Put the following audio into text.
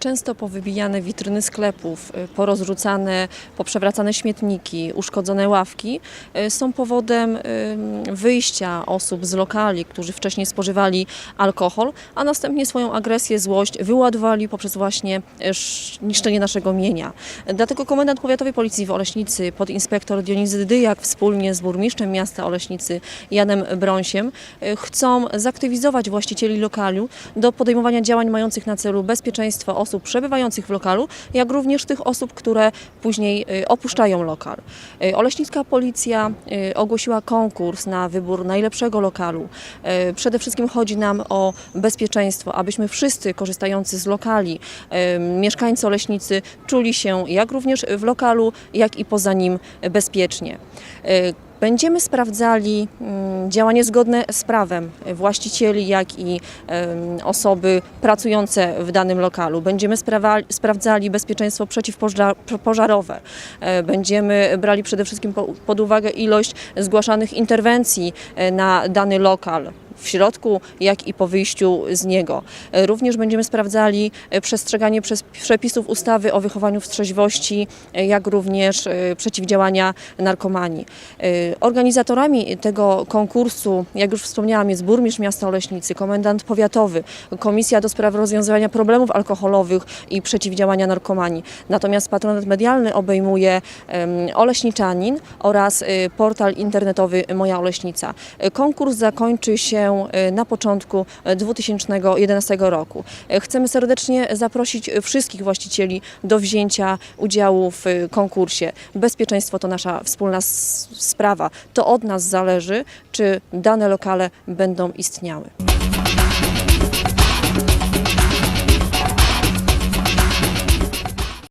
Często powybijane witryny sklepów, y, porozrzucane, poprzewracane śmietniki, uszkodzone ławki y, są powodem wyjścia osób z lokali, którzy wcześniej spożywali alkohol, a następnie swoją agresję, złość wyładowali poprzez właśnie y, sz- niszczenie naszego mienia. Dlatego komendant powiatowej policji w Oleśnicy, podinspektor Dionizy Dyjak wspólnie z burmistrzem miasta Oleśnicy Janem Brąsiem chcą zaktywizować właścicieli lokalu do podejmowania działań mających na celu bezpieczeństwo osób przebywających w lokalu, jak również tych osób, które później y, opuszczają lokal. Y, Oleśnicka Policja y, ogłosiła konkurs na wybór najlepszego lokalu. Przede wszystkim chodzi nam o bezpieczeństwo, abyśmy wszyscy korzystający z lokali, mieszkańcy Oleśnicy czuli się jak również w lokalu, jak i poza nim bezpiecznie. Będziemy sprawdzali mm, działanie zgodne z prawem właścicieli, jak i osoby pracujące w danym lokalu. Będziemy sprawdzali bezpieczeństwo przeciwpożarowe. E, Będziemy brali przede wszystkim po- pod uwagę ilość zgłaszanych interwencji e, na dany lokal. W środku, jak i po wyjściu z niego. E, Również będziemy sprawdzali e, przestrzeganie przez przepisów ustawy o wychowaniu w trzeźwości, e, jak również przeciwdziałania narkomanii. Organizatorami tego konkursu, jak już wspomniałam, jest burmistrz miasta Oleśnicy, komendant powiatowy, Komisja do spraw rozwiązywania problemów alkoholowych i przeciwdziałania narkomanii. Natomiast patronat medialny obejmuje Oleśniczanin oraz portal internetowy Moja Oleśnica. Konkurs zakończy się y, na początku y, 2011 roku. Y, Chcemy serdecznie zaprosić wszystkich właścicieli do wzięcia udziału w y, konkursie. Bezpieczeństwo to nasza wspólna sprawa. To od nas zależy, czy dane lokale będą istniały.